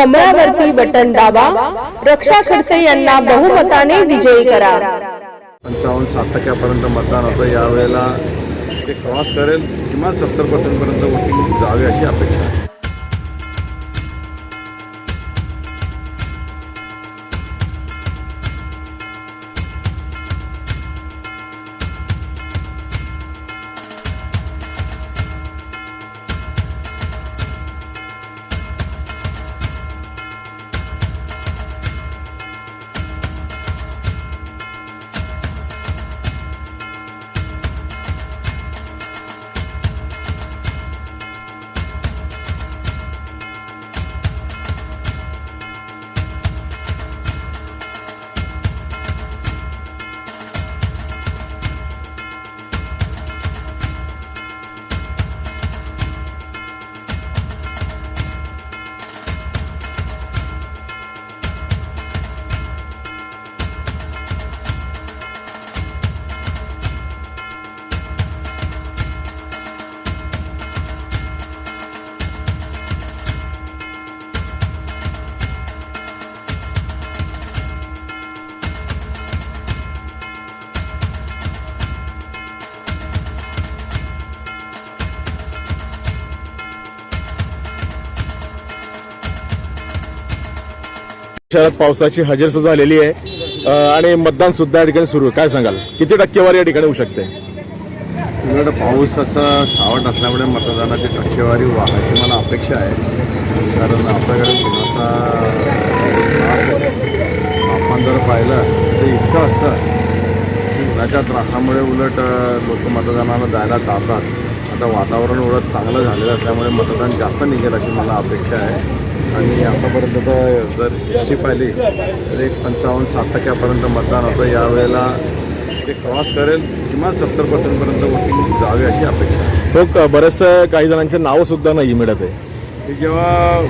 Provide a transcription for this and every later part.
कमळावरती button दाबा. रक्षा खडसे यांना बहुमताने विजयी करा. पंचावन्न सात टक्क्यापर्यंत मतदान होतं. यावेळेला ते क्रॉस करेल. किमान सत्तर पर्सेंटपर्यंत वोटिंग जावे अशी अपेक्षा आहे. शहरात पावसाची हजेर सुद्धा झालेली आहे. आणि मतदान सुद्धा या ठिकाणी सुरू आहे. काय सांगाल? किती टक्केवारी या ठिकाणी होऊ शकते? उलट पावसाचा सावट असल्यामुळे मतदानाची टक्केवारी वाढायची मला अपेक्षा आहे. कारण आपल्याकडे उन्हाचा आपण जर पाहिलं तर इतकं असतं उन्हाच्या त्रासामुळे उलट लोक मतदानाला जायला टाळतात आता वातावरण उलट चांगलं झालेलं असल्यामुळे मतदान जास्त निघेल अशी मला अपेक्षा आहे. आणि आतापर्यंत तर जर हिस्ट्री पाहिली तर एक पंचावन्न साठ टक्क्यापर्यंत मतदान होतं. यावेळेला ते क्रॉस करेल किमान सत्तर पर्सेंटपर्यंत वोटिंग जावे अशी अपेक्षा आहे. तो क- बरेचसे काही जणांचे नावं सुद्धा नाही मिळत आहे. की जेव्हा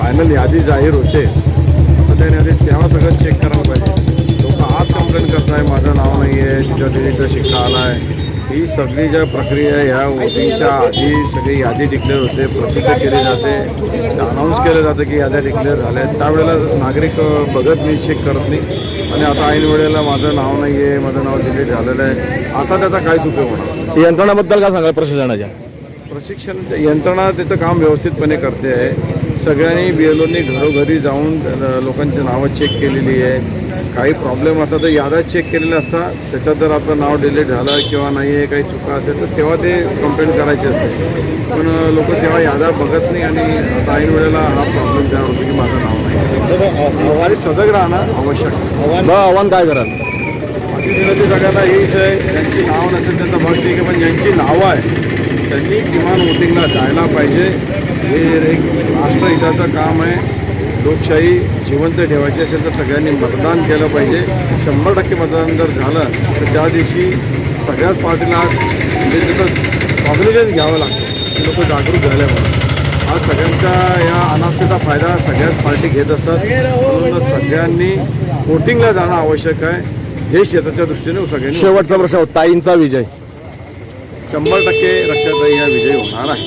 फायनल यादी जाहीर होते तर त्याने तेव्हा सगळं चेक करायला पाहिजे. लोक आज कंप्लेंट करताय माझं नाव नाही आहे तिच्या दिदीचा शिक्का आला आहे ही सगळी ज्या प्रक्रिया आहे ह्या वोटिंगच्या आधी सगळी यादी डिक्लेअर होते प्रसिद्ध केली जाते अनाऊन्स केलं जातं की याद्या डिक्लेअर झाल्या आहेत. त्यावेळेला नागरिक बघत नाही चेक करत नाही आणि आता ऐन वेळेला माझं नाव नाही आहे माझं नाव डिलीट झालेलं आहे. आता त्याचा काहीच उपयोग होणार? यंत्रणाबद्दल काय सांगाल प्रशासनाच्या प्रशिक्षण यंत्रणा त्याचं काम व्यवस्थितपणे करते आहे. सगळ्यांनी बी एल ओनी घरोघरी जाऊन लोकांची नावं चेक केलेली आहे. काही प्रॉब्लेम असतात तर याद्या चेक केलेल्या असतात त्याच्यात जर आपलं नाव डिलीट झालं किंवा नाही आहे काही चुका असेल तर तेव्हा ते कंप्लेंट करायची असते. पण लोक तेव्हा याद्या बघत नाही आणि ऐन वेळेला हा प्रॉब्लेम तयार होतो की माझं नाव नाही. आणि सजग राहणं आवश्यक. आव्हान. काय कराल? माझी विनंती सगळ्यांना हीच आहे ज्यांची नाव नसेल त्यांचं भाग ठीक आहे पण ज्यांची नावं आहे त्यांनी किमान वोटिंगला जायला पाहिजे. हे एक राष्ट्रहिताचं काम आहे. लोकशाही जिवंत ठेवायची असेल तर सगळ्यांनी मतदान केलं पाहिजे. शंभर टक्के मतदान जर झालं तर त्या दिवशी सगळ्याच पार्टीला म्हणजे तिथं कॉग्निजन घ्यावं लागतं. लोक जागरूक झाले म्हणून. आज सगळ्यांचा या अनास्थेचा फायदा सगळ्याच पार्टी घेत असतात. म्हणून सगळ्यांनी वोटिंगला जाणं आवश्यक आहे. देश हिताच्या दृष्टीने सगळ्यांनी शेवटचा प्रश्न ताईंचा विजय. शंभर टक्के रक्षाताई हा विजय होणार आहे.